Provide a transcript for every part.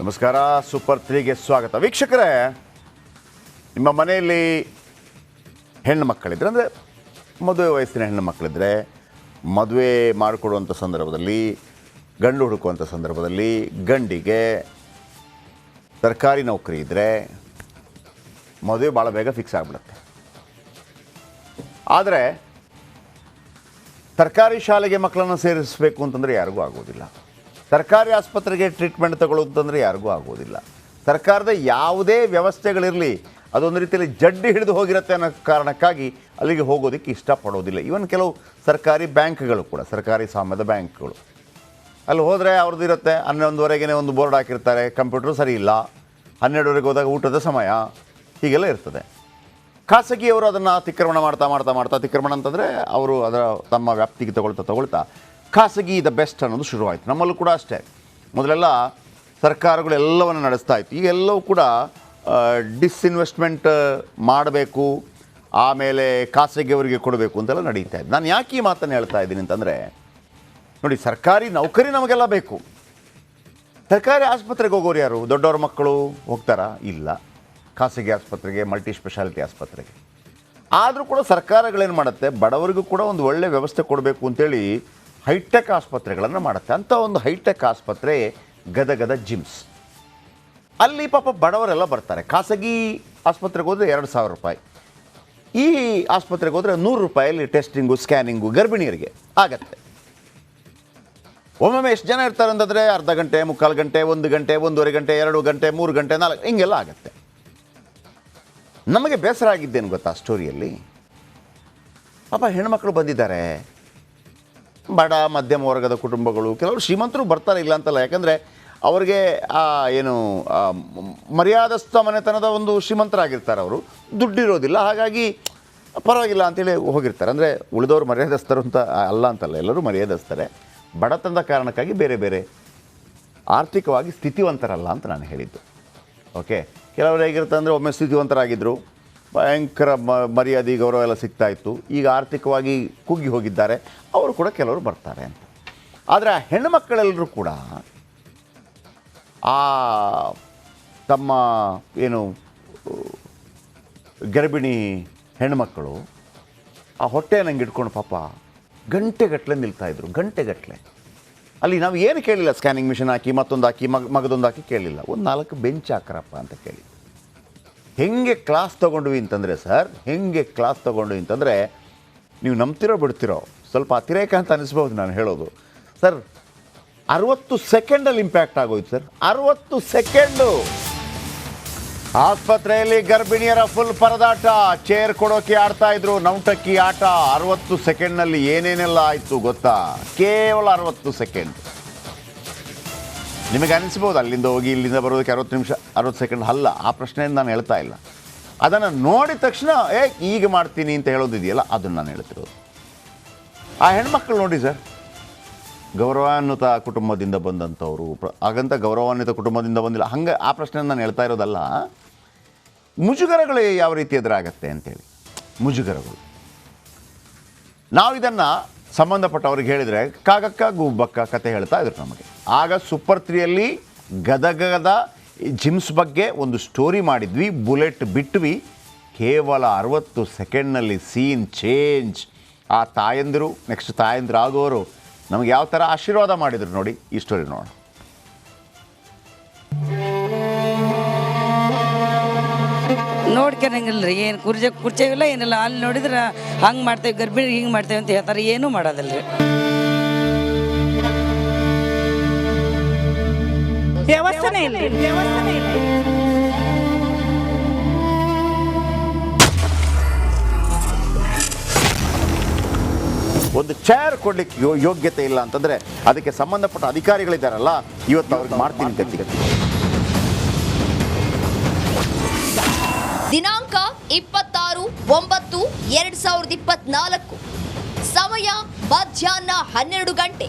ನಮಸ್ಕಾರ ಸೂಪರ್ ತ್ರೀಗೆ ಸ್ವಾಗತ. ವೀಕ್ಷಕರೇ, ನಿಮ್ಮ ಮನೆಯಲ್ಲಿ ಹೆಣ್ಣು ಮಕ್ಕಳಿದ್ರೆ, ಅಂದರೆ ಮದುವೆ ವಯಸ್ಸಿನ ಹೆಣ್ಣು ಮಕ್ಕಳಿದ್ರೆ, ಮದುವೆ ಮಾಡಿಕೊಡುವಂಥ ಸಂದರ್ಭದಲ್ಲಿ, ಗಂಡು ಹುಡುಕುವಂಥ ಸಂದರ್ಭದಲ್ಲಿ, ಗಂಡಿಗೆ ಸರ್ಕಾರಿ ನೌಕರಿ ಇದ್ದರೆ ಮದುವೆ ಭಾಳ ಬೇಗ ಫಿಕ್ಸ್ ಆಗಿಬಿಡುತ್ತೆ. ಆದರೆ ಸರ್ಕಾರಿ ಶಾಲೆಗೆ ಮಕ್ಕಳನ್ನು ಸೇರಿಸಬೇಕು ಅಂತಂದರೆ ಯಾರಿಗೂ ಆಗೋದಿಲ್ಲ. ಸರ್ಕಾರಿ ಆಸ್ಪತ್ರೆಗೆ ಟ್ರೀಟ್ಮೆಂಟ್ ತಗೊಳ್ಳೋದಂದ್ರೆ ಯಾರಿಗೂ ಆಗೋದಿಲ್ಲ ಸರ್ಕಾರದ ಯಾವುದೇ ವ್ಯವಸ್ಥೆಗಳಿರಲಿ, ಅದೊಂದು ರೀತಿಯಲ್ಲಿ ಜಡ್ಡಿ ಹಿಡಿದು ಹೋಗಿರುತ್ತೆ ಅನ್ನೋ ಕಾರಣಕ್ಕಾಗಿ ಅಲ್ಲಿಗೆ ಹೋಗೋದಕ್ಕೆ ಇಷ್ಟಪಡೋದಿಲ್ಲ. ಇವನ್ ಕೆಲವು ಸರ್ಕಾರಿ ಬ್ಯಾಂಕ್ಗಳು ಕೂಡ, ಸರ್ಕಾರಿ ಸ್ವಾಮ್ಯದ ಬ್ಯಾಂಕ್ಗಳು. ಅಲ್ಲಿ ಹೋದರೆ ಅವ್ರದ್ದು ಇರುತ್ತೆ ಹನ್ನೊಂದುವರೆಗೇ ಒಂದು ಬೋರ್ಡ್ ಹಾಕಿರ್ತಾರೆ, ಕಂಪ್ಯೂಟರ್ ಸರಿ ಇಲ್ಲ, ಹನ್ನೆರಡುವರೆಗೆ ಹೋದಾಗ ಊಟದ ಸಮಯ, ಹೀಗೆಲ್ಲ ಇರ್ತದೆ. ಖಾಸಗಿಯವರು ಅದನ್ನು ಅತಿಕ್ರಮಣ ಮಾಡ್ತಾ ಮಾಡ್ತಾ ಮಾಡ್ತಾ, ಅತಿಕ್ರಮಣ ಅಂತಂದರೆ ಅವರು ಅದರ ತಮ್ಮ ವ್ಯಾಪ್ತಿಗೆ ತಗೊಳ್ತಾ ತಗೊಳ್ತಾ ಖಾಸಗಿ ದ ಬೆಸ್ಟ್ ಅನ್ನೋದು ಶುರುವಾಯಿತು. ನಮ್ಮಲ್ಲೂ ಕೂಡ ಅಷ್ಟೇ. ಮೊದಲೆಲ್ಲ ಸರ್ಕಾರಗಳು ಎಲ್ಲವನ್ನು ನಡೆಸ್ತಾ ಇತ್ತು. ಈಗ ಎಲ್ಲವೂ ಕೂಡ ಡಿಸ್ಇನ್ವೆಸ್ಟ್ಮೆಂಟ್ ಮಾಡಬೇಕು, ಆಮೇಲೆ ಖಾಸಗಿಯವರಿಗೆ ಕೊಡಬೇಕು ಅಂತೆಲ್ಲ ನಡೀತಾ ಇದೆ ನಾನು ಯಾಕೆ ಈ ಮಾತನ್ನು ಹೇಳ್ತಾ ಇದ್ದೀನಿ ಅಂತಂದರೆ, ನೋಡಿ ಸರ್ಕಾರಿ ನೌಕರಿ ನಮಗೆಲ್ಲ ಬೇಕು. ಸರ್ಕಾರಿ ಆಸ್ಪತ್ರೆಗೆ ಹೋಗೋರು ಯಾರು? ದೊಡ್ಡವ್ರ ಮಕ್ಕಳು ಹೋಗ್ತಾರಾ? ಇಲ್ಲ. ಖಾಸಗಿ ಆಸ್ಪತ್ರೆಗೆ ಮಲ್ಟಿ ಸ್ಪೆಷಾಲಿಟಿ ಆಸ್ಪತ್ರೆಗೆ. ಆದರೂ ಕೂಡ ಸರ್ಕಾರಗಳೇನು ಮಾಡುತ್ತೆ? ಬಡವರಿಗೂ ಕೂಡ ಒಂದು ಒಳ್ಳೆಯ ವ್ಯವಸ್ಥೆ ಕೊಡಬೇಕು ಅಂತೇಳಿ ಹೈಟೆಕ್ ಆಸ್ಪತ್ರೆಗಳನ್ನು ಮಾಡುತ್ತೆ. ಅಂಥ ಒಂದು ಹೈಟೆಕ್ ಆಸ್ಪತ್ರೆ ಗದಗದ ಜಿಮ್ಸ್. ಅಲ್ಲಿ ಪಾಪ ಬಡವರೆಲ್ಲ ಬರ್ತಾರೆ. ಖಾಸಗಿ ಆಸ್ಪತ್ರೆಗೆ ಹೋದರೆ ಎರಡು ಸಾವಿರ ರೂಪಾಯಿ. ಈ ಆಸ್ಪತ್ರೆಗೆ ಹೋದರೆ ನೂರು ರೂಪಾಯಲ್ಲಿ ಟೆಸ್ಟಿಂಗು, ಸ್ಕ್ಯಾನಿಂಗು ಗರ್ಭಿಣಿಯರಿಗೆ ಆಗತ್ತೆ. ಒಮ್ಮೊಮ್ಮೆ ಎಷ್ಟು ಜನ ಇರ್ತಾರೆ ಅಂತಂದರೆ ಅರ್ಧ ಗಂಟೆ, ಮುಕ್ಕಾಲು ಗಂಟೆ, ಒಂದು ಗಂಟೆ, ಒಂದೂವರೆ ಗಂಟೆ, ಎರಡು ಗಂಟೆ, ಮೂರು ಗಂಟೆ, ನಾಲ್ಕು ಹಿಂಗೆಲ್ಲ ಆಗುತ್ತೆ. ನಮಗೆ ಬೇಸರ ಆಗಿದ್ದೇನು ಗೊತ್ತಾ ಸ್ಟೋರಿಯಲ್ಲಿ ಪಾಪ ಹೆಣ್ಮಕ್ಳು ಬಂದಿದ್ದಾರೆ. ಬಡ, ಮಧ್ಯಮ ವರ್ಗದ ಕುಟುಂಬಗಳು, ಕೆಲವರು ಶ್ರೀಮಂತರು ಬರ್ತಾರೆ ಇಲ್ಲ ಅಂತಲ್ಲ ಯಾಕಂದರೆ ಅವ್ರಿಗೆ ಆ ಏನು ಮರ್ಯಾದಸ್ಥ ಮನೆತನದ ಒಂದು ಶ್ರೀಮಂತರಾಗಿರ್ತಾರೆ ಅವರು. ದುಡ್ಡಿರೋದಿಲ್ಲ, ಹಾಗಾಗಿ ಪರವಾಗಿಲ್ಲ ಅಂತೇಳಿ ಹೋಗಿರ್ತಾರೆ. ಅಂದರೆ ಉಳಿದವರು ಮರ್ಯಾದಸ್ಥರು ಅಂತ ಅಲ್ಲ ಅಂತಲ್ಲ, ಎಲ್ಲರೂ ಮರ್ಯಾದಸ್ಥರೇ. ಬಡತನದ ಕಾರಣಕ್ಕಾಗಿ ಬೇರೆ ಬೇರೆ ಆರ್ಥಿಕವಾಗಿ ಸ್ಥಿತಿವಂತರಲ್ಲ ಅಂತ ನಾನು ಹೇಳಿದ್ದು. ಓಕೆ ಕೆಲವರು ಹೇಗಿರುತ್ತೆ ಅಂದರೆ ಒಮ್ಮೆ ಸ್ಥಿತಿವಂತರಾಗಿದ್ದರು ಭಯಂಕರ ಮ, ಮರ್ಯಾದೆ, ಗೌರವ ಎಲ್ಲ ಸಿಗ್ತಾ ಇತ್ತು. ಈಗ ಆರ್ಥಿಕವಾಗಿ ಕುಗ್ಗಿ ಹೋಗಿದ್ದಾರೆ. ಅವರು ಕೂಡ ಕೆಲವರು ಬರ್ತಾರೆ ಅಂತ. ಆದರೆ ಆ ಹೆಣ್ಣುಮಕ್ಕಳೆಲ್ಲರೂ ಕೂಡ ಆ ತಮ್ಮ ಏನು, ಗರ್ಭಿಣಿ ಹೆಣ್ಮಕ್ಕಳು ಆ ಹೊಟ್ಟೆ ನಂಗೆ ಇಟ್ಕೊಂಡು ಪಾಪ ಗಂಟೆಗಟ್ಟಲೆ ನಿಲ್ತಾಯಿದ್ರು ಗಂಟೆಗಟ್ಟಲೆ ಅಲ್ಲಿ ನಾವು ಏನು ಕೇಳಿಲ್ಲ, ಸ್ಕ್ಯಾನಿಂಗ್ ಮಿಷನ್ ಹಾಕಿ, ಮತ್ತೊಂದು ಹಾಕಿ, ಮಗ, ಮಗದೊಂದು ಹಾಕಿ ಕೇಳಿಲ್ಲ. ಒಂದು ನಾಲ್ಕು ಬೆಂಚ್ ಹಾಕ್ರಪ್ಪ ಅಂತ ಕೇಳಿ ಹೆಂಗೆ ಕ್ಲಾಸ್ ತೊಗೊಂಡ್ವಿ ಅಂತಂದರೆ ಸರ್ ಹೆಂಗೆ ಕ್ಲಾಸ್ ತೊಗೊಂಡ್ವಿ ಅಂತಂದರೆ ನೀವು ನಂಬ್ತಿರೋ ಬಿಡ್ತಿರೋ, ಸ್ವಲ್ಪ ಅತಿರೇಕ ಅಂತ ಅನಿಸ್ಬೋದು ನಾನು ಹೇಳೋದು. ಸರ್ ಅರವತ್ತು ಸೆಕೆಂಡಲ್ಲಿ ಇಂಪ್ಯಾಕ್ಟ್ ಆಗೋಯ್ತು ಸರ್ ಅರವತ್ತು ಸೆಕೆಂಡು ಆಸ್ಪತ್ರೆಯಲ್ಲಿ ಗರ್ಭಿಣಿಯರ ಫುಲ್ ಪರದಾಟ. ಚೇರ್ ಕೊಡೋಕೆ ಆಡ್ತಾ ಇದ್ರು, ನೌಟಕ್ಕಿ ಆಟ. ಅರವತ್ತು ಸೆಕೆಂಡ್ನಲ್ಲಿ ಏನೇನೆಲ್ಲ ಆಯಿತು ಗೊತ್ತಾ? ಕೇವಲ ಅರವತ್ತು ಸೆಕೆಂಡ್ ನಿಮಗೆ ಅನಿಸ್ಬೋದು ಅಲ್ಲಿಂದ ಹೋಗಿ ಇಲ್ಲಿಂದ ಬರೋದಕ್ಕೆ ಅರವತ್ತು ನಿಮಿಷ, ಅರವತ್ತು ಸೆಕೆಂಡ್ ಅಲ್ಲ. ಆ ಪ್ರಶ್ನೆಯನ್ನು ನಾನು ಹೇಳ್ತಾ ಇಲ್ಲ. ಅದನ್ನು ನೋಡಿದ ತಕ್ಷಣ, ಏ, ಈಗ ಮಾಡ್ತೀನಿ ಅಂತ ಹೇಳೋದಿದೆಯಲ್ಲ, ಅದನ್ನು ನಾನು ಹೇಳ್ತಿರೋದು. ಆ ಹೆಣ್ಮಕ್ಳು ನೋಡಿ ಸರ್, ಗೌರವಾನ್ವಿತ ಕುಟುಂಬದಿಂದ ಬಂದಂಥವ್ರು, ಪ್ರ- ಹಾಗಂತ ಗೌರವಾನ್ವಿತ ಕುಟುಂಬದಿಂದ ಬಂದಿಲ್ಲ. ಹಂಗೆ ಆ ಪ್ರಶ್ನೆ ನಾನು ಹೇಳ್ತಾ ಇರೋದಲ್ಲ, ಮುಜುಗರಗಳು ಯಾವ ರೀತಿ ಎದುರಾಗತ್ತೆ ಅಂತೇಳಿ. ಮುಜುಗರಗಳು. ನಾವು ಇದನ್ನು ಸಂಬಂಧಪಟ್ಟವ್ರಿಗೆ ಹೇಳಿದರೆ, ಕಾಗಕ್ಕ ಗುಬ್ಬಕ್ಕ ಕತೆ ಹೇಳ್ತಾ ಇದ್ರು ನಮಗೆ. ಆಗ ಸೂಪರ್ ತ್ರೀಯಲ್ಲಿ ಗದಗದ ಜಿಮ್ಸ್ ಬಗ್ಗೆ ಒಂದು ಸ್ಟೋರಿ ಮಾಡಿದ್ವಿ. ಬುಲೆಟ್ ಬಿಟ್ವಿ. ಕೇವಲ ಅರವತ್ತು ಸೆಕೆಂಡ್ನಲ್ಲಿ ಸೀನ್ ಚೇಂಜ್ ಆ ತಾಯಂದಿರು ನೆಕ್ಸ್ಟ್ ತಾಯಂದಿರು ಆಗೋರು ನಮಗೆ ಯಾವ ಥರ ಆಶೀರ್ವಾದ ಮಾಡಿದರು ನೋಡಿ ಈ ಸ್ಟೋರಿ ನೋಡೋಣ. ರೀ ಏನು ಕುರ್ಚೆ ಇಲ್ಲ, ಏನಿಲ್ಲ. ಅಲ್ಲಿ ನೋಡಿದ್ರೆ ಹಂಗೆ ಮಾಡ್ತೇವೆ ಗರ್ಭಿಣಿ ಹಿಂಗೆ ಮಾಡ್ತೇವೆ ಅಂತ ಹೇಳ್ತಾರೆ. ಏನೂ ಮಾಡೋದಿಲ್ಲ ರೀ ವ್ಯವಸ್ಥೆನೇ ಇಲ್ಲ. ವ್ಯವಸ್ಥೆನೇ ಇಲ್ಲ. ಒಂದು ಚೇರ್ ಕೊಡ್ಲಿಕ್ಕೆ ಯೋಗ್ಯತೆ ಇಲ್ಲ ಅಂತಂದ್ರೆ ಅದಕ್ಕೆ ಸಂಬಂಧಪಟ್ಟ ಅಧಿಕಾರಿಗಳಿದ್ದಾರಲ್ಲ ಇವತ್ತು ಅವ್ರಿಗೆ ಮಾಡ್ತೀನಿ ಗತಿ. ದಿನಾಂಕ ಇಪ್ಪತ್ತಾರು ಒಂಬತ್ತು ಎರಡ್ ಸಾವಿರದ ಇಪ್ಪತ್ನಾಲ್ಕು. ಸಮಯ ಮಧ್ಯಾಹ್ನ ಹನ್ನೆರಡು ಗಂಟೆ.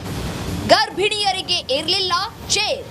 ಗರ್ಭಿಣಿಯರಿಗೆ ಇರಲಿಲ್ಲ ಚೇರ್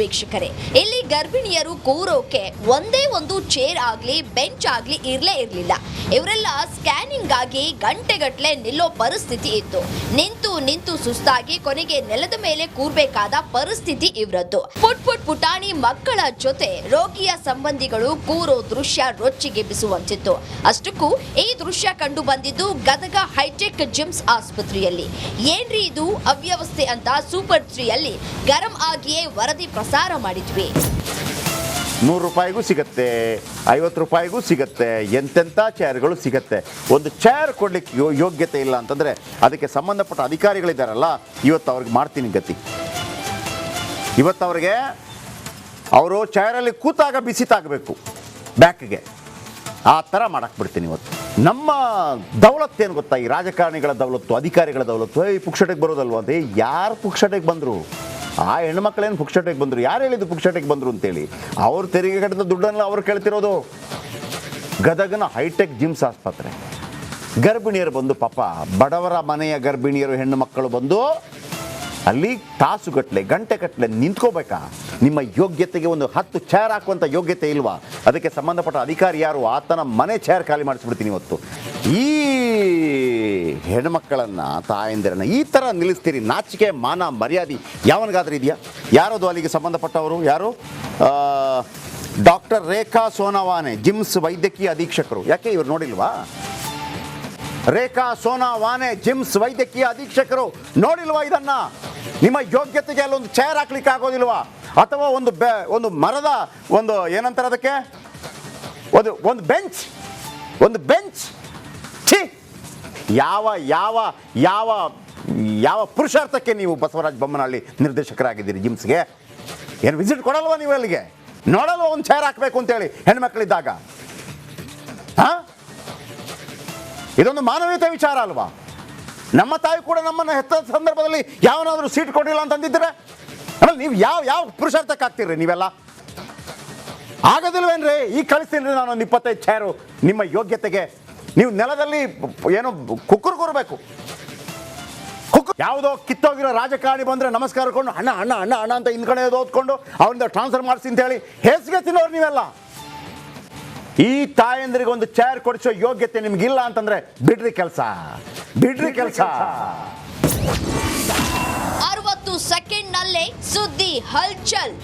ವೀಕ್ಷಕರೇ, ಇಲ್ಲಿ ಗರ್ಭಿಣಿಯರು ಕೂರೋಕೆ ಒಂದೇ ಒಂದು ಚೇರ್ ಆಗ್ಲಿ ಬೆಂಚ್ ಆಗ್ಲಿ ಇರ್ಲೇ ಇರ್ಲಿಲ್ಲ. ಇವರೆಲ್ಲ ಸ್ಕ್ಯಾನಿಂಗ್ ಆಗಿ ಗಂಟೆಗಟ್ಟಲೆ ನಿಲ್ಲೋ ಪರಿಸ್ಥಿತಿ ಇತ್ತು. ನಿಂತು ನಿಂತು ಸುಸ್ತಾಗಿ ಕೊನೆಗೆ ನೆಲದ ಮೇಲೆ ಕೂರ್ಬೇಕಾದ ಪರಿಸ್ಥಿತಿ ಇವರದ್ದು. ಪುಟ್ ಪುಟ್ ಪುಟಾಣಿ ಮಕ್ಕಳ ಜೊತೆ ರೋಗಿಯ ಸಂಬಂಧಿಗಳು ಕೂರೋ ದೃಶ್ಯ ರೊಚ್ಚಿಗೆ ಬಿಸುವಂತಿತ್ತು ಅಷ್ಟಕ್ಕೂ ಈ ದೃಶ್ಯ ಕಂಡು ಬಂದಿದ್ದು ಗದಗ ಹೈಟೆಕ್ ಜಿಮ್ಸ್ ಆಸ್ಪತ್ರೆಯಲ್ಲಿ. ಏನ್ರಿ ಇದು? ಅವ್ಯವಸ್ಥೆ ಅಂತ ಸೂಪರ್ ತ್ರೀಯಲ್ಲಿ ಗರಂ ಆಗಿಯೇ ವರದಿ ಪ್ರಸಾರ ಮಾಡಿದ್ವಿ. ನೂರು ರೂಪಾಯಿಗೂ ಸಿಗತ್ತೆ, ಐವತ್ತು ರೂಪಾಯಿಗೂ ಸಿಗತ್ತೆ ಎಂತೆಂಥ ಚೇರ್ಗಳು ಸಿಗತ್ತೆ. ಒಂದು ಚೇರ್ ಕೊಡ್ಲಿಕ್ಕೆ ಯೋಗ್ಯತೆ ಇಲ್ಲ ಅಂತಂದರೆ ಅದಕ್ಕೆ ಸಂಬಂಧಪಟ್ಟ ಅಧಿಕಾರಿಗಳಿದ್ದಾರಲ್ಲ, ಇವತ್ತು ಅವ್ರಿಗೆ ಮಾಡ್ತೀನಿ ಗತಿ. ಇವತ್ತು ಅವ್ರಿಗೆ ಅವರು ಚೇರಲ್ಲಿ ಕೂತಾಗ ಬಿಸಿ ತಾಗಬೇಕು, ಬ್ಯಾಕ್ಗೆ. ಆ ಥರ ಮಾಡಕ್ಕೆ ಬಿಡ್ತೀನಿ ಇವತ್ತು. ನಮ್ಮ ದೌಲತ್ ಏನು ಗೊತ್ತಾ? ಈ ರಾಜಕಾರಣಿಗಳ ದೌಲತ್ತು, ಅಧಿಕಾರಿಗಳ ದೌಲತ್ತು. ಏಯ್ ಪುಕ್ಷಟೆಗೆ ಬರೋದಲ್ವ? ಅಂತ ಯಾರು ಪುಕ್ಷಟೆಗೆ ಬಂದರು? ಆ ಹೆಣ್ಮಕ್ಳೇನು ಪುಕ್ಷಟೆಗೆ ಬಂದರು? ಯಾರು ಹೇಳಿದ್ದು ಪುಕ್ಷಟೆಗೆ ಬಂದರು ಅಂತೇಳಿ? ಅವ್ರ ತೆರಿಗೆ ಕಟ್ಟಿದ ದುಡ್ಡನ್ನು ಅವ್ರು ಕೇಳ್ತಿರೋದು. ಗದಗನ ಹೈಟೆಕ್ ಜಿಮ್ಸ್ ಆಸ್ಪತ್ರೆ. ಗರ್ಭಿಣಿಯರು ಬಂದು ಪಾಪ, ಬಡವರ ಮನೆಯ ಗರ್ಭಿಣಿಯರು ಹೆಣ್ಣು ಮಕ್ಕಳು ಬಂದು ಅಲ್ಲಿ ತಾಸುಗಟ್ಟಲೆ ಗಂಟೆಗಟ್ಟಲೆ ನಿಂತ್ಕೋಬೇಕಾ? ನಿಮ್ಮ ಯೋಗ್ಯತೆಗೆ ಒಂದು ಹತ್ತು ಚೇರ್ ಹಾಕುವಂಥ ಯೋಗ್ಯತೆ ಇಲ್ವಾ? ಅದಕ್ಕೆ ಸಂಬಂಧಪಟ್ಟ ಅಧಿಕಾರಿ ಯಾರು? ಆತನ ಮನೆ ಚೇರ್ ಖಾಲಿ ಮಾಡಿಸ್ಬಿಡ್ತೀನಿ ಇವತ್ತು. ಈ ಹೆಣ್ಮಕ್ಕಳನ್ನು, ತಾಯಂದಿರನ್ನು ಈ ಥರ ನಿಲ್ಲಿಸ್ತೀರಿ. ನಾಚಿಕೆ, ಮಾನ, ಮರ್ಯಾದೆ ಯಾವನಿಗಾದ್ರೂ ಇದೆಯಾ? ಯಾರದು ಅಲ್ಲಿಗೆ ಸಂಬಂಧಪಟ್ಟವರು? ಯಾರು? ಡಾಕ್ಟರ್ ರೇಖಾ ಸೋನಾವಾನೆ, ಜಿಮ್ಸ್ ವೈದ್ಯಕೀಯ ಅಧೀಕ್ಷಕರು. ಯಾಕೆ ಇವ್ರು ನೋಡಿಲ್ವಾ? ರೇಖಾ ಸೋನಾ ವಾನೆ ಜಿಮ್ಸ್ ವೈದ್ಯಕೀಯ ಅಧೀಕ್ಷಕರು. ನೋಡಿಲ್ವಾ ಇದನ್ನ? ನಿಮ್ಮ ಯೋಗ್ಯತೆಗೆ ಅಲ್ಲೊಂದು ಚೇರ್ ಹಾಕ್ಲಿಕ್ಕೆ ಆಗೋದಿಲ್ವಾ? ಅಥವಾ ಒಂದು ಬೆ, ಒಂದು ಮರದ ಒಂದು ಏನಂತಾರೆ ಅದಕ್ಕೆ? ಒಂದು ಒಂದು ಬೆಂಚ್ ಒಂದು ಬೆಂಚ್ ಛೀ! ಯಾವ ಯಾವ ಯಾವ ಯಾವ ಪುರುಷಾರ್ಥಕ್ಕೆ ನೀವು ಬಸವರಾಜ ಬೊಮ್ಮನಹಳ್ಳಿ ನಿರ್ದೇಶಕರಾಗಿದ್ದೀರಿ ಜಿಮ್ಸ್ಗೆ ಏನು ವಿಸಿಟ್ ಕೊಡಲ್ವಾ ನೀವು ಅಲ್ಲಿಗೆ? ನೋಡಲ್ವ ಒಂದು ಚೇರ್ ಹಾಕಬೇಕು ಅಂತೇಳಿ ಹೆಣ್ಮಕ್ಳಿದ್ದಾಗ? ಹಾಂ? ಇದೊಂದು ಮಾನವೀಯತೆ ವಿಚಾರ ಅಲ್ವಾ? ನಮ್ಮ ತಾಯಿ ಕೂಡ ನಮ್ಮನ್ನು ಹೆತ್ತ ಸಂದರ್ಭದಲ್ಲಿ ಯಾವನಾದರೂ ಸೀಟ್ ಕೊಟ್ಟಿಲ್ಲ ಅಂತಂದಿದ್ರೆ ಆಮೇಲೆ ನೀವು ಯಾವ ಯಾವ ಪುರುಷಾರ್ಥಕ್ಕೆ ಆಗ್ತೀರಿ ನೀವೆಲ್ಲ? ಆಗೋದಿಲ್ವೇನ್ರಿ? ಈಗ ಕಳಿಸ್ತೀನಿ ರೀ ನಾನು ಒಂದು ಇಪ್ಪತ್ತೈದು ಚೇರು ನಿಮ್ಮ ಯೋಗ್ಯತೆಗೆ. ನೀವು ನೆಲದಲ್ಲಿ ಏನೋ ಕುಕ್ಕರ್ ಕೂರಬೇಕು. ಯಾವುದೋ ಕಿತ್ತೋಗಿರೋ ರಾಜಕಾರಣಿ ಬಂದರೆ ನಮಸ್ಕಾರಕೊಂಡು ಅಣ್ಣ ಅಣ್ಣ ಅಣ್ಣ ಅಣ್ಣ, ಅಂತ ಹಿಂದ್ಗಡೆ ಓದ್ಕೊಂಡು ಅವರಿಂದ ಟ್ರಾನ್ಸ್ಫರ್ ಮಾಡಿಸಿ ಅಂತ ಹೇಳಿ, ಹೇಸಿಗೆ ತಿನ್ನೋರು ನೀವೆಲ್ಲ. ಈ ತಾಯಂದ್ರಿಗೆ ಒಂದು ಚೇರ್ ಕೊಡಿಸೋ ಯೋಗ್ಯತೆ ನಿಮ್ಗಿಲ್ಲ ಅಂತಂದ್ರೆ ಬಿಡ್ರಿ ಕೆಲಸ. ಬಿಡ್ರಿ ಕೆಲಸ. ಅರವತ್ತು ಸೆಕೆಂಡ್ ನಲ್ಲೇ ಸುದ್ದಿ ಹಲ್ಚಲ್.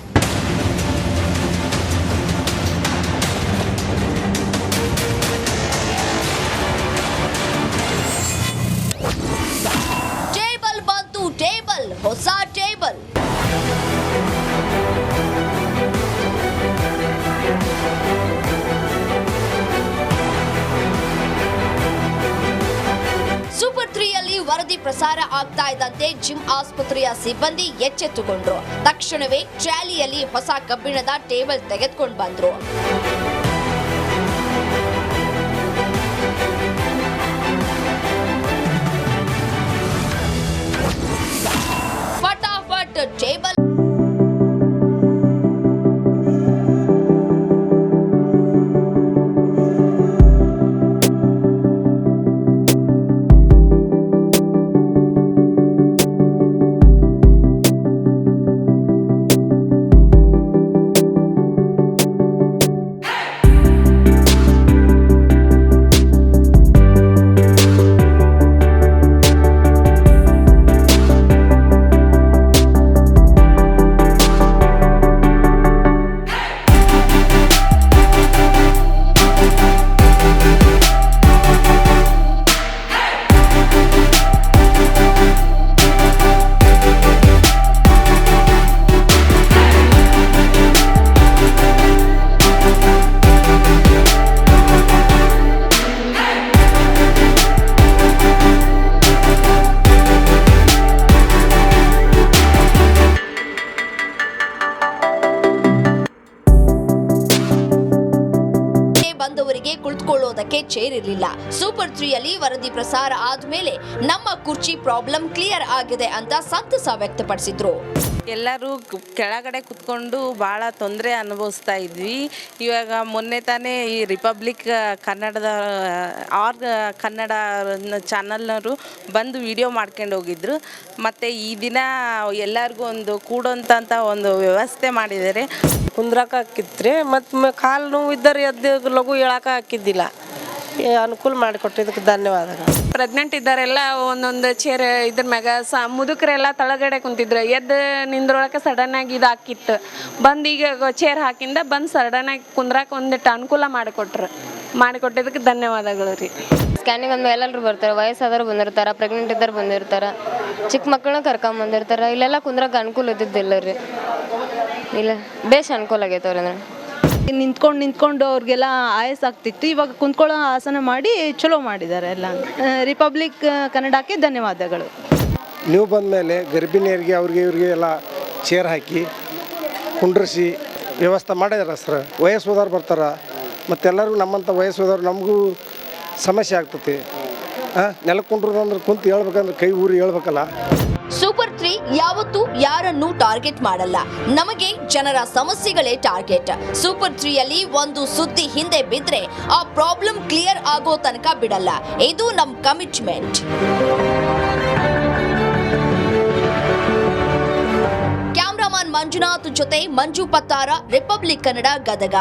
ಸೂಪರ್ ವರದಿ ಪ್ರಸಾರ ಆಗ್ತಾ ಇದ್ದಂತೆ ಜಿಮ್ ಆಸ್ಪತ್ರೆಯ ಸಿಬ್ಬಂದಿ ಎಚ್ಚೆತ್ತುಕೊಂಡ್ರು. ತಕ್ಷಣವೇ ಟ್ರಾಲಿಯಲ್ಲಿ ಹೊಸ ಕಬ್ಬಿಣದ ಟೇಬಲ್ ತೆಗೆದುಕೊಂಡು ಬಂದ್ರು. ಫಟಾಫಟ್ ಟೇಬಲ್ ಚೇರ್ ಇರಲಿಲ್ಲ ಸೂಪರ್ ತ್ರೀಯಲ್ಲಿ ವರದಿ ಪ್ರಸಾರ ಆದ್ಮೇಲೆ ನಮ್ಮ ಕುರ್ಚಿ ಪ್ರಾಬ್ಲಮ್ ಕ್ಲಿಯರ್ ಆಗಿದೆ ಅಂತ ಸಂತಸ ವ್ಯಕ್ತಪಡಿಸಿದ್ರು. ಎಲ್ಲರೂ ಕೆಳಗಡೆ ಕುತ್ಕೊಂಡು ಭಾಳ ತೊಂದರೆ ಅನುಭವಿಸ್ತಾ ಇದ್ವಿ. ಇವಾಗ ಮೊನ್ನೆ ತಾನೇ ಈ ರಿಪಬ್ಲಿಕ್ ಕನ್ನಡದ ಆರ್ ಕನ್ನಡ ಚಾನಲ್ನವರು ಬಂದು ವಿಡಿಯೋ ಮಾಡ್ಕೊಂಡು ಹೋಗಿದ್ರು. ಮತ್ತು ಈ ದಿನ ಎಲ್ಲರಿಗೂ ಒಂದು ಕೂಡೋಂಥ ಒಂದು ವ್ಯವಸ್ಥೆ ಮಾಡಿದ್ದಾರೆ. ಕುಂದ್ರಕ್ಕೆ ಹಾಕಿತ್ರಿ ಮತ್ತು ಕಾಲು ನೋವು ಇದ್ದರೆ ಎದ್ದು ಲಘು ಹೇಳಕ್ಕೆ ಹಾಕಿದ್ದಿಲ್ಲ. ಅನುಕೂಲ ಮಾಡಿಕೊಟ್ಟಿದ್ದಕ್ಕೆ ಧನ್ಯವಾದಗಳು. ಪ್ರೆಗ್ನೆಂಟ್ ಇದ್ದಾರೆಲ್ಲ ಒಂದೊಂದು ಚೇರ್ ಇದ್ರ ಮ್ಯಾಗ ಸ ಮುದುಕರೆಲ್ಲ ತಳಗಡೆ ಕುಂತಿದ್ರು. ಎದ್ದು ನಿಂದ್ರೊಳಕ್ಕೆ ಸಡನ್ ಆಗಿ ಇದು ಹಾಕಿತ್ತು ಬಂದು ಈಗ ಚೇರ್ ಹಾಕಿಂದ ಬಂದು ಸಡನ್ ಆಗಿ ಕುಂದ್ರಾಕ ಒಂದಿಟ್ಟು ಅನುಕೂಲ ಮಾಡಿಕೊಟ್ರು. ಮಾಡಿಕೊಟ್ಟಿದ್ದಕ್ಕೆ ಧನ್ಯವಾದಗಳು ರೀ. ಸ್ಕ್ಯಾನಿಂಗ್ ಅಂದ್ರೆ ಎಲ್ಲರೂ ಬರ್ತಾರೆ ವಯಸ್ಸಾದವ್ರು ಬಂದಿರ್ತಾರೆ ಪ್ರೆಗ್ನೆಂಟ್ ಇದ್ದವ್ರು ಬಂದಿರ್ತಾರೆ ಚಿಕ್ಕ ಮಕ್ಕಳನ್ನ ಕರ್ಕೊಂಡ್ ಬಂದಿರ್ತಾರೆ ಇಲ್ಲೆಲ್ಲ ಕುಂದ್ರಕ್ಕೆ ಅನುಕೂಲ ಇದ್ದಿದ್ದಿಲ್ಲ ರೀ. ಇಲ್ಲ ಬೇಸ್ ಅನುಕೂಲ ಆಗೈತೆ ಅವ್ರ ನಿಂತ್ಕೊಂಡು ನಿಂತ್ಕೊಂಡು ಅವ್ರಿಗೆಲ್ಲ ಆಯಸ್ ಆಗ್ತಿತ್ತು. ಇವಾಗ ಕುಂತ್ಕೊಳ್ಳೋ ಆಸನ ಮಾಡಿ ಚಲೋ ಮಾಡಿದ್ದಾರೆ ಎಲ್ಲ. ರಿಪಬ್ಲಿಕ್ ಕನ್ನಡಕ್ಕೆ ಧನ್ಯವಾದಗಳು. ನೀವು ಬಂದ ಮೇಲೆ ಗರ್ಭಿಣಿಯರಿಗೆ ಅವ್ರಿಗೆ, ಇವ್ರಿಗೆ ಎಲ್ಲ ಚೇರ್ ಹಾಕಿ ಕುಂಡ್ರಿಸಿ ವ್ಯವಸ್ಥೆ ಮಾಡಿದಾರೆ ಸರ್? ವಯಸ್ಸು ಹೋದವ್ರು ಬರ್ತಾರೆ ಮತ್ತೆಲ್ಲರಿಗೂ ನಮ್ಮಂಥ ವಯಸ್ಸು ಹೋದವ್ರು ನಮಗೂ ಸಮಸ್ಯೆ ಆಗ್ತತಿ. ಹಾಂ ನೆಲಕ್ಕೆ ಕುಂಡ್ರದಂದ್ರೆ ಕುಂತು ಹೇಳ್ಬೇಕಂದ್ರೆ ಕೈ ಊರಿ ಹೇಳ್ಬೇಕಲ್ಲ. ಸೂಪರ್ ತ್ರೀ ಯಾವತ್ತೂ ಯಾರನ್ನೂ ಟಾರ್ಗೆಟ್ ಮಾಡಲ್ಲ. ನಮಗೆ ಜನರ ಸಮಸ್ಯೆಗಳೇ ಟಾರ್ಗೆಟ್. ಸೂಪರ್ ತ್ರೀಯಲ್ಲಿ ಒಂದು ಸುದ್ದಿ ಹಿಂದೆ ಬಿದ್ರೆ ಆ ಪ್ರಾಬ್ಲಮ್ ಕ್ಲಿಯರ್ ಆಗೋ ತನಕ ಬಿಡಲ್ಲ. ಇದು ನಮ್ಮ ಕಮಿಟ್ಮೆಂಟ್. ಕ್ಯಾಮ್ರಾಮನ್ ಮಂಜುನಾಥ್ ಜೊತೆ ಮಂಜು ಪತ್ತಾರ, ರಿಪಬ್ಲಿಕ್ ಕನ್ನಡ ಗದಗ.